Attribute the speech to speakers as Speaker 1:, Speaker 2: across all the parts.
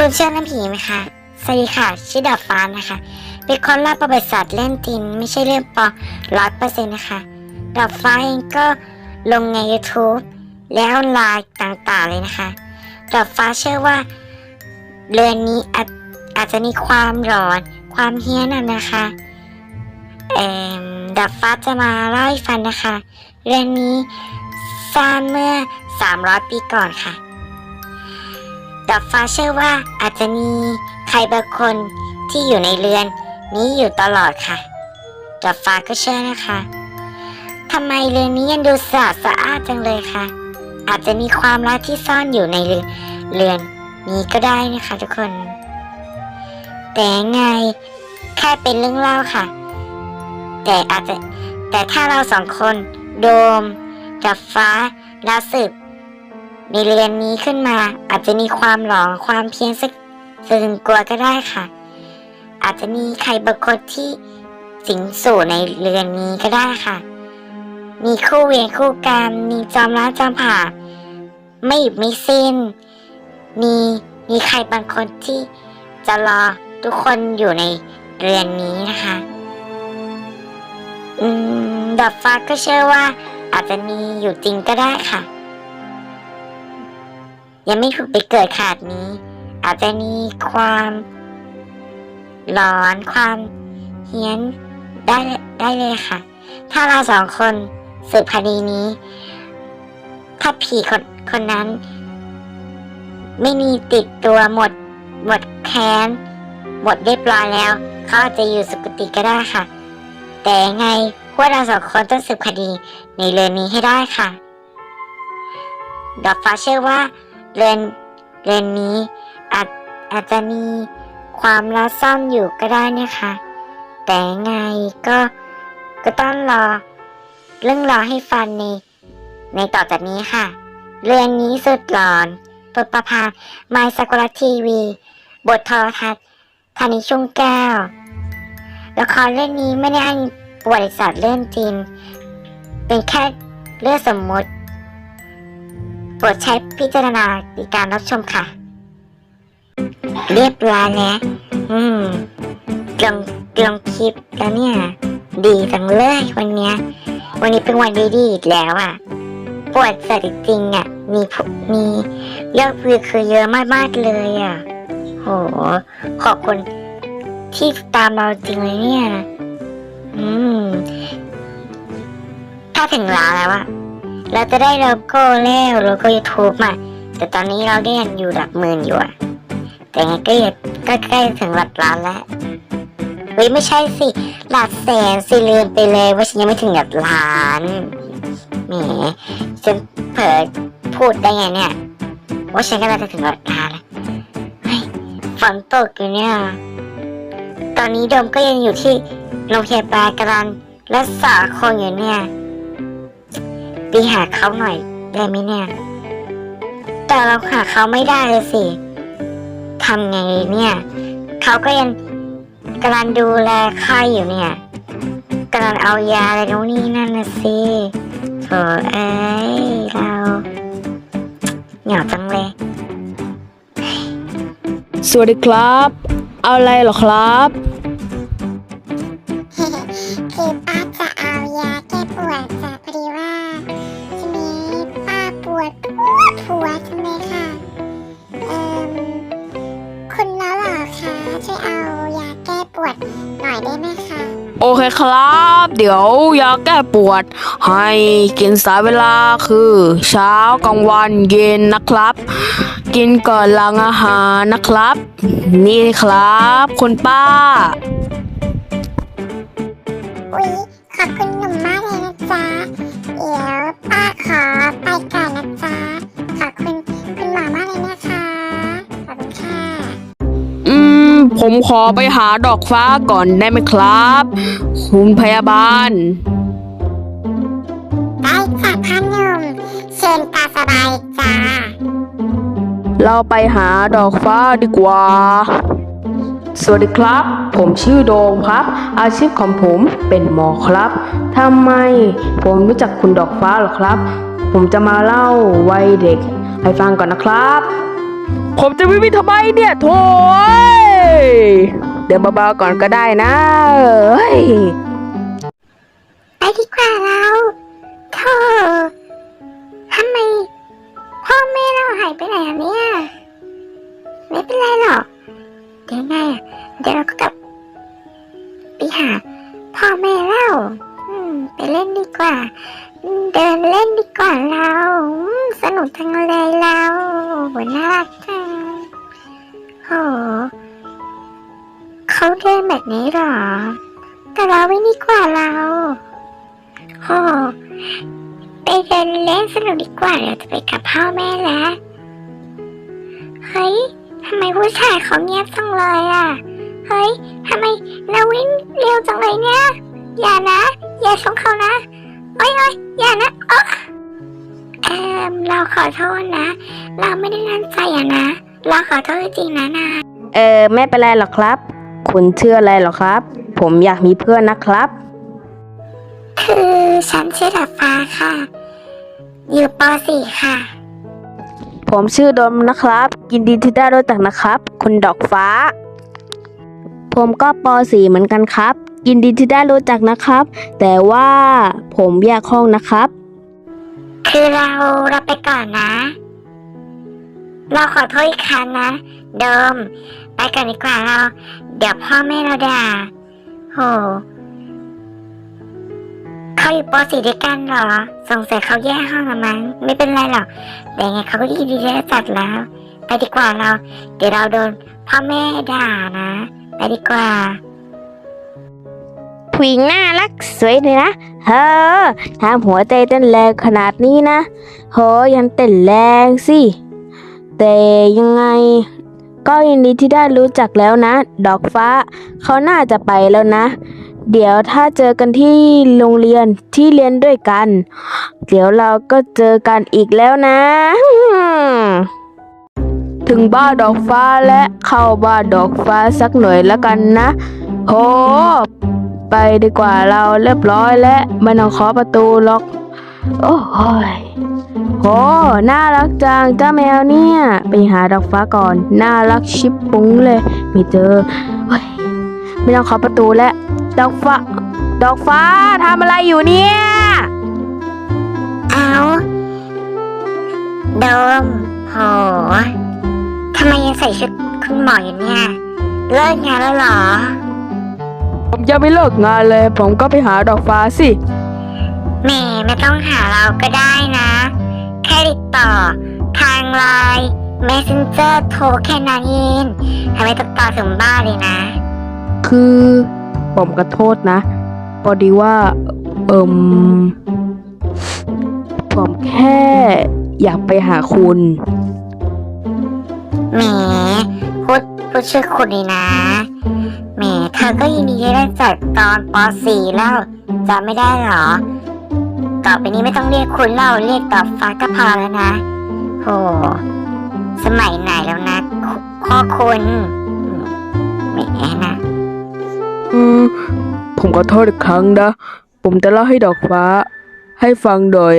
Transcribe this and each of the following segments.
Speaker 1: คุณเชื่อน้ำผีไหมคะ สวัสดีค่ะ ชื่อดอกฟ้านะคะ เป็นคนรักประวัติศาสตร์เล่นจริงไม่ใช่เรื่องปลอมร้อยเปอร์เซ็นต์นะคะ ดอกฟ้าเองก็ลงใน YouTube แล้วไลน์ต่างๆเลยนะคะ ดอกฟ้าเชื่อว่าเรือนนี้อาจอาจจะมีความหลอน ความเฮี้ยนนะนะคะเอ่อดอกฟ้าจะมาเล่าให้ฟังนะคะ เรือนนี้สร้างเมื่อ 300 ปีก่อนค่ะ ดอกฟ้าเชื่อว่าอาจจะมีใครบางคนที่อยู่ในเรือนนี้อยู่ตลอดค่ะดอกฟ้าก็เชื่อนะคะทำไมเรือนนี้ยังดูสะอาดสะอาดจังเลยคะอาจจะมีความลับที่ซ่อนอยู่ในเรือนเรือนนี้ก็ได้นะคะทุกคน แต่ไงแค่เป็นเรื่องเล่าค่ะ แต่อาจจะแต่ถ้าเราสองคน โดมดอกฟ้าแล้วสืบ ในเรือนนี้ขึ้นมา อาจจะมีความหลอความเพี้ยนสักสึงกลัวก็ได้ค่ะ อาจจะมีใครบางคนที่สิงสู่ในเรือนนี้ก็ได้ค่ะ มีคู่เวรคู่กรรมมีจอมร้าจอมผ่า ไม่หยุดไม่สิ้น มีมีใครบางคนที่จะรอทุกคนอยู่ในเรือนนี้นะคะ อืมดอกฟ้าก็เชื่อว่าอาจจะมีอยู่จริงก็ได้ค่ะ ยังไม่ถูกไปเกิดขาดนี้ อาจจะมีความหลอนความเฮี้ยนได้ได้เลยค่ะ ถ้าเราสองคนสืบคดีนี้ ถ้าผีคนคนนั้น ไม่มีติดตัวหมด หมดแค้น หมดเรียบร้อยแล้ว เขาอาจจะอยู่สุคติก็ได้ค่ะ แต่ไงพวกเราสองคนต้องสืบคดีในเรื่อนนี้ให้ได้ค่ะดอกฟ้าเชื่อว่า เรือนเรือนนี้อาจอาจจะมีความลับซ่อนอยู่ก็ได้นะคะ แต่ไงก็ก็ต้องรอ เรื่องรอให้ฟันใน ในต่อจากนี้ค่ะ เรื่องนี้สุดหลอนบทประพันธ์ไมสกุลทีวี บททรทัศน์ธานิช่วงแก้วละครเรื่องนี้ไม่ได้อ้างประวัติศาสตร์เรื่องจริง เป็นแค่เรื่องสมมติ โปรดใช้พิจารณาในการรับชมค่ะ เรียบร้อยแล้วอืมลงลงคลิปแล้วเนี่ย ดีจังเลยวันเนี้ย วันนี้เป็นวันดีๆอีกแล้วอะปวดสัตว์จริงอะ มีผู้มียอดวิวคือเยอะมากๆเลยอะ โห ขอบคุณที่ตามเราจริงเลยเนี่ย อืม ถ้าถึงร้านแล้วอะ เราจะได้โลโก้แล้วโลโก้ยูทูบอะแต่ตอนนี้เราได้ยังอยู่หลักหมื่นอยู่อะแต่ไงก็ยังก็ใกล้ถึงหลักล้านแล้วเฮ้ยไม่ใช่สิ หลักแสนสิลืมไปเลยว่าฉันยังไม่ถึงหลักล้านแหมฉันเผลอพูดได้ไงเนี่ยว่าฉันกำลังจะถึงหลักล้านแล้วเฮ้ยฝนตกอยู่เนี่ย ตอนนี้โดมก็ยังอยู่ที่โรงพยาบาลกำลังรักษาคนอยู่เนี่ย ไปหาเขาหน่อยได้ไหมเนี่ย แต่เราหาเขาไม่ได้เลยสิทำไงเนี่ยเขาก็ยังกำลังดูแลค่าอยู่เนี่ยกำลังเอายาอะไรตรงนี้นั่นนะสิโถเอ้ยเราเหงาจังเลย
Speaker 2: สวัสดีครับ เอาอะไรเหรอครับ
Speaker 3: เดี๋ยวยาแก้ปวด
Speaker 2: ให้กินสายเวลาคือ เช้ากลางวันเย็นนะครับ กินก่อนหลังอาหารนะครับ นี่ครับคุณป้า
Speaker 3: อุ๊ยขอบคุณหนุ่มมากเลยนะจ๊ะ เดี๋ยวป้าขอไปก่อนนะจ๊ะ ขอบคุณคุณหมอมากเลยนะคะ ขอบคุณค่ะ
Speaker 2: อืม ผมขอไปหาดอกฟ้าก่อนได้ไหมครับ คุณพยาบาล
Speaker 1: ได้ค่ะพ่อหนุ่มเชิญตาสบายจ้า
Speaker 2: เราไปหาดอกฟ้าดีกว่า สวัสดีครับ ผมชื่อโดมครับ อาชีพของผมเป็นหมอครับทำไมผมรู้จักคุณดอกฟ้าเหรอครับ ผมจะมาเล่าวัยเด็กให้ฟังก่อนนะครับ ผมจะวิ่งทำไมเนี่ยโถ่ เดินเบาๆก่อนก็ได้นะเฮ้ย
Speaker 1: ไปดีกว่าเราโธ่ทำไมพ่อแม่เราหายไปไหนอะเนี่ย ไม่เป็นไรหรอกเดี๋ยวไงอะเดี๋ยวเราก็กลับ ดีกว่าเราโหไปเดินเล่นสนุกดีกว่าเดี๋ยวจะไปกับพ่อแม่แล้ว เฮ้ยทำไมผู้ชายเขาเงียบจังเลยอะ เฮ้ยทำไมเราวิ่งเร็วจังเลยเนี่ย อย่านะ อย่าชนเขานะ โอ้ยโอ้ยอย่านะอ๊ะเออเราขอโทษนะ เราไม่ได้ตั้งใจอะนะ เราขอโทษจริงๆนะนา
Speaker 2: เออไม่เป็นไรหรอกครับ คุณชื่ออะไรหรอครับ ผมอยากมีเพื่อนนะครับ
Speaker 1: คือฉันชื่อดาฟ้าค่ะ อยู่ป .4 ค่ะ
Speaker 2: ผมชื่อโดมนะครับ ยินดีที่ได้รู้จักนะครับ คุณดอกฟ้า ผมก็ป .4 เหมือนกันครับ ยินดีที่ได้รู้จักนะครับ แต่ว่าผมแยกห้องนะครับ
Speaker 1: คือเราเราไปก่อนนะ เราขอโทษอีกครั้งนะโดมไปก่อนดีกว่าเรา เดี๋ยวพ่อแม่เราด่าโหเขาอยู่ป .4 ด้วยกันเหรอ สงสัยเขาแยกห้องละมั้ง ไม่เป็นไรหรอก แต่ไงเขาก็ยินดีที่จัดแล้ว ไปดีกว่าเรา เดี๋ยวเราโดนพ่อแม่ด่านะ ไปดีกว่า
Speaker 2: ผู้หญิงน่ารักสวยเลยนะเฮ้อทำหัวใจเต้นแรงขนาดนี้นะโหยังเต้นแรงสิ แต่ยังไง ก็ยินดีที่ได้รู้จักแล้วนะ ดอกฟ้า เขาน่าจะไปแล้วนะ เดี๋ยวถ้าเจอกันที่โรงเรียนที่เรียนด้วยกัน เดี๋ยวเราก็เจอกันอีกแล้วนะ ถึงบ้านดอกฟ้าและเข้าบ้านดอกฟ้าสักหน่อยแล้วกันนะ โห ไปดีกว่าเราเรียบร้อยแล้วไม่ต้องเคาะประตูหรอก โอ้ยโหน่ารักจังเจ้าแมวเนี่ย ไปหาดอกฟ้าก่อน น่ารักชิบปุ้งเลย ไม่เจอเฮ้ยไม่ต้องเคาะประตูแล้ว ดอกฟ้า ดอกฟ้าทำอะไรอยู่เนี่ย
Speaker 1: เอาโดมโหทำไมยังใส่ชุดคุณหมออยู่เนี่ย เลิกงานแล้วเหรอ
Speaker 2: ผมยังไม่เลิกงานเลย ผมก็ไปหาดอกฟ้าสิ
Speaker 1: แหม่ไม่ต้องหาเราก็ได้นะ แค่ติดต่อ ทางไลน์ Messenger โทรแค่นั้นเองทำไมต้องต่อถึงบ้านเลยนะ
Speaker 2: คือผมขอโทษนะพอดีว่า เอิมผมแค่อยากไปหาคุณ
Speaker 1: แหมพูดพูดชื่อคุณนี่นะแหมเธอก็ยินดีที่ได้จากตอนป .4 แล้วจำไม่ได้เหรอ ต่อไปนี้ไม่ต้องเรียกคุณเล่าเรียกต่อฟ้าก็พอแล้วนะโหสมัยไหนแล้วนะพ่อคุณแหมนะ
Speaker 2: อืมผมขอโทษอีกครั้งนะ ผมจะเล่าให้ดอกฟ้า ให้ฟังโดย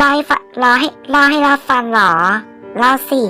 Speaker 1: รอให้ฟังรอให้รอให้เราฟังเหรอรอสิ